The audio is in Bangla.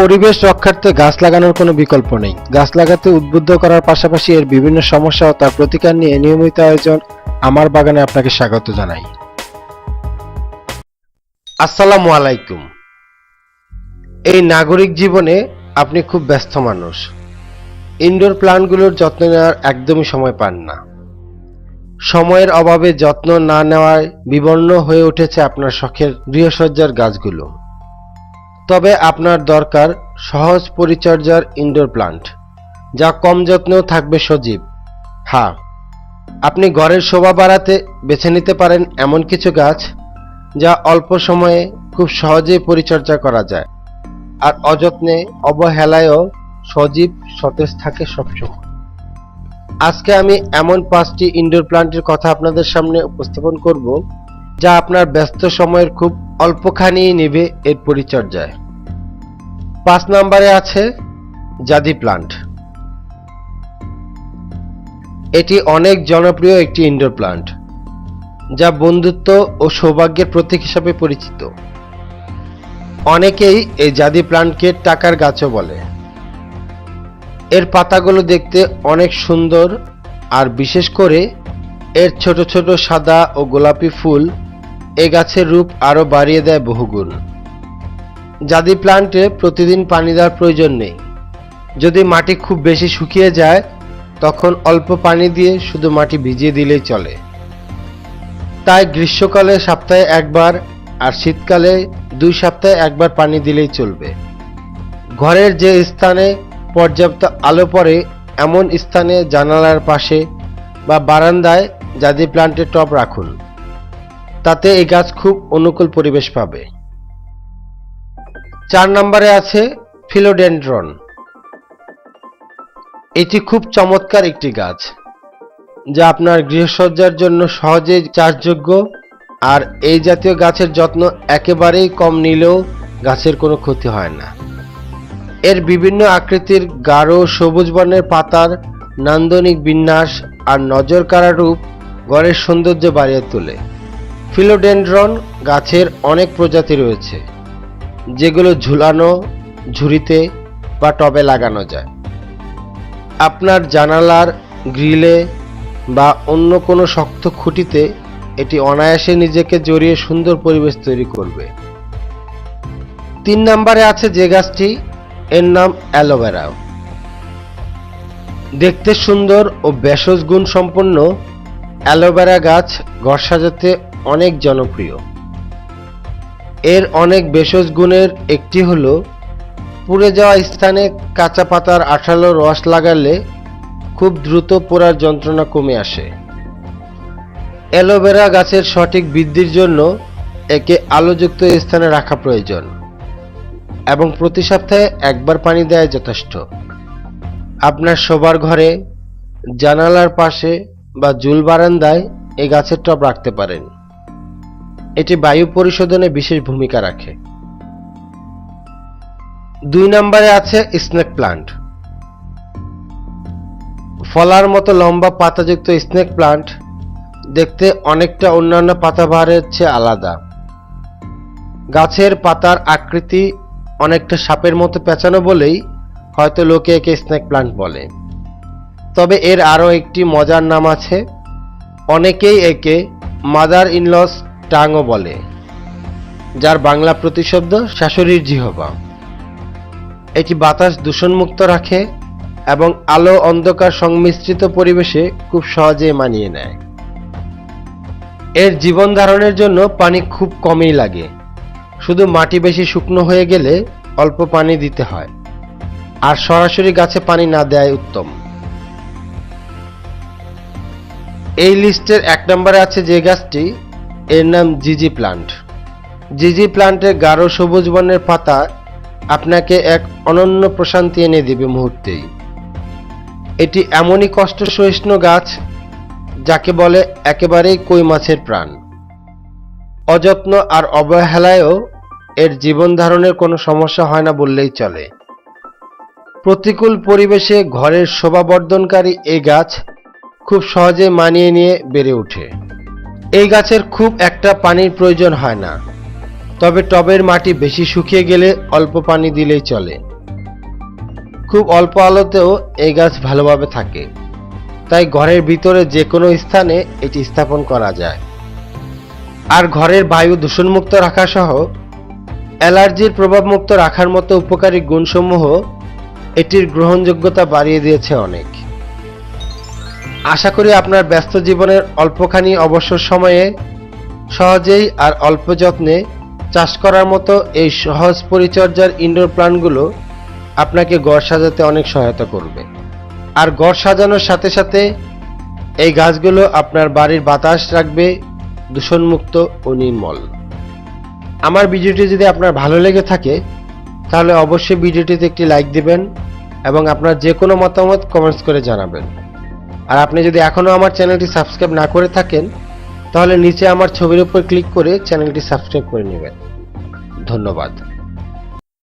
পরিবেশ রক্ষার্থে গাছ লাগানোর কোনো বিকল্প নেই। গাছ লাগাতে উদ্বুদ্ধ করার পাশাপাশি এর বিভিন্ন সমস্যা ও তার প্রতিকার নিয়ে নিয়মিত আয়োজন আমার বাগানে আপনাকে স্বাগত জানাই। আসসালামু আলাইকুম। এই নাগরিক জীবনে আপনি খুব ব্যস্ত মানুষ। ইনডোর প্ল্যান্টগুলোর যত্ন নেওয়ার একদমই সময় পান না। সময়ের অভাবে যত্ন না নেওয়ায় বিবর্ণ হয়ে উঠেছে আপনার শখের গৃহসজ্জার গাছগুলো। তবে আপনার দরকার সহজ পরিচর্যার ইনডোর প্লান্ট যা কম যত্নেও থাকবে সজীব। হ্যাঁ আপনি ঘরের শোভা বাড়াতে বেছে নিতে পারেন এমন কিছু গাছ, যা অল্প সময়ে খুব সহজেই পরিচর্যা করা যায়। আর অযত্নে অবহেলায়ও সজীব সতেজ থাকে সবসময়। আজকে আমি এমন পাঁচটি ইনডোর প্লান্টের কথা আপনাদের সামনে উপস্থাপন করব যা আপনার ব্যস্ত সময়ের খুব অল্পখানি নেবে এর পরিচর্যায়। পাঁচ নম্বরে আছে জাদি প্লান্ট। এটি অনেক জনপ্রিয় একটি ইনডোর প্লান্ট, যা বন্ধুত্ব ও সৌভাগ্যের প্রতীক হিসাবে পরিচিত। অনেকেই এই জাদি প্লান্টকে টাকার গাছও বলে। এর পাতাগুলো দেখতে অনেক সুন্দর আর বিশেষ করে এর ছোট ছোট সাদা ও গোলাপি ফুল এ গাছের রূপ আরও বাড়িয়ে দেয় বহুগুণ। জাদি প্লান্টে প্রতিদিন পানি দেওয়ার প্রয়োজন নেই। যদি মাটি খুব বেশি শুকিয়ে যায়, তখন অল্প পানি দিয়ে শুধু মাটি ভিজিয়ে দিলেই চলে। তাই গ্রীষ্মকালে সপ্তাহে একবার আর শীতকালে দুই সপ্তাহে একবার পানি দিলেই চলবে। ঘরের যে স্থানে পর্যাপ্ত আলো পড়ে, এমন স্থানে জানালার পাশে বা বারান্দায় জাদি প্লান্টের টব রাখুন। তাতে এই গাছ খুব অনুকূল পরিবেশ পাবে। চার নম্বরে আছে ফিলোডেন্ড্রন। এটি খুব চমৎকার একটি গাছ, যা আপনার গৃহসজ্জার জন্য সহজেই চাষযোগ্য আর এই জাতীয় গাছের যত্ন একেবারেই কম নিলেও গাছের কোনো ক্ষতি হয় না। এর বিভিন্ন আকৃতির গাঢ় সবুজ বর্ণের পাতার নান্দনিক বিন্যাস আর নজর কাড়া রূপ গড়ের সৌন্দর্য বাড়িয়ে তোলে। ফিলোডেন্ড্রন গাছের অনেক প্রজাতি রয়েছে, যেগুলো ঝুলানো, ঝুড়িতে বা টবে লাগানো যায়। আপনার জানালার গ্রিলে বা অন্য কোনো শক্ত খুঁটিতে এটি অনায়াসে নিজেকে জড়িয়ে সুন্দর পরিবেশ তৈরি করবে। তিন নম্বরে আছে যে গাছটি, এর নাম অ্যালোভেরা। দেখতে সুন্দর ও ভেষজ গুণ সম্পন্ন অ্যালোভেরা গাছ ঘর সাজাতে অনেক জনপ্রিয়। এর অনেক ভেষজ গুণের একটি হল, পুড়ে যাওয়া স্থানে কাঁচা পাতার আঠালো রস লাগালে খুব দ্রুত পোড়ার যন্ত্রণা কমে আসে। অ্যালোভেরা গাছের সঠিক বৃদ্ধির জন্য একে আলোযুক্ত স্থানে রাখা প্রয়োজন এবং প্রতি সপ্তাহে একবার পানি দেয় যথেষ্ট। আপনার শোবার ঘরে, জানালার পাশে বা জুল বারান্দায় এই গাছের টব রাখতে পারেন। এটি বায়ু পরিশোধনে বিশেষ ভূমিকা রাখে। দুই নম্বরে আছে স্নেক প্লান্ট। ফলার মতো লম্বা পাতাযুক্ত স্নেক প্লান্ট দেখতে অনেকটা অন্যান্য পাতাবাহারের চেয়ে আলাদা। গাছের পাতার আকৃতি অনেকটা সাপের মতো পেঁচানো বলেই হয়তো লোকে একে স্নেক প্লান্ট বলে। তবে এর আরও একটি মজার নাম আছে, অনেকেই একে মাদার ইনলস টাংও বলে, যার বাংলা প্রতিশব্দ শাশুড়ির জিহবা। এটি বাতাস দূষণমুক্ত রাখে এবং আলো অন্ধকার সংমিশ্রিত পরিবেশে খুব সহজেই মানিয়ে নেয়। এর জীবন ধারণের জন্য পানি খুব কমই লাগে। শুধু মাটি বেশি শুকনো হয়ে গেলে অল্প পানি দিতে হয়। আর সরাসরি গাছে পানি না দেয় উত্তম। এই লিস্টের এক নম্বরে আছে যে গাছটি এর নাম জিজি প্লান্ট। জিজি প্লান্টের গাঢ় সবুজ বর্ণের পাতা আপনাকে এক অনন্য প্রশান্তি এনে দিবে মুহূর্তেই। এটি এমনই কষ্ট সহিষ্ণু গাছ যাকে বলে একেবারেই কই মাছের প্রাণ। অযত্ন আর অবহেলায়ও এর জীবন ধারণের কোনো সমস্যা হয় না বললেই চলে। প্রতিকূল পরিবেশে ঘরের শোভাবর্ধনকারী এই গাছ খুব সহজে মানিয়ে নিয়ে বেড়ে ওঠে। এই গাছের খুব একটা পানির প্রয়োজন হয় না। তবে টবের মাটি বেশি শুকিয়ে গেলে অল্প পানি দিলেই চলে। খুব অল্প আলোতেও এই গাছ ভালোভাবে থাকে। তাই ঘরের ভিতরে যে কোনো স্থানে এটি স্থাপন করা যায়। আর ঘরের বায়ু দূষণমুক্ত রাখা সহ অ্যালার্জির প্রভাবমুক্ত রাখার মতো উপকারী গুণসমূহ এটির গ্রহণযোগ্যতা বাড়িয়ে দিয়েছে অনেক। আশা করি আপনার ব্যস্ত জীবনের অল্পখানি অবসর সময়ে সহজেই আর অল্প যত্নে চাষ করার মতো এই সহজ পরিচর্যার ইনডোর প্ল্যান্টগুলো আপনাকে গড় সাজাতে অনেক সহায়তা করবে। আর গড় সাজানোর সাথে সাথে এই গাছগুলো আপনার বাড়ির বাতাস রাখবে, দূষণমুক্ত ও নির্মল। আমার ভিডিওটি যদি আপনার ভালো লেগে থাকে, তাহলে অবশ্যই ভিডিওটিতে একটি লাইক দিবেন এবং আপনার যে কোনো মতামত কমেন্টস করে জানাবেন। আর আপনি যদি এখনও আমার চ্যানেলটি সাবস্ক্রাইব না করে থাকেন, তাহলে নিচে আমার ছবির উপর ক্লিক করে চ্যানেলটি সাবস্ক্রাইব করে নেবেন। ধন্যবাদ।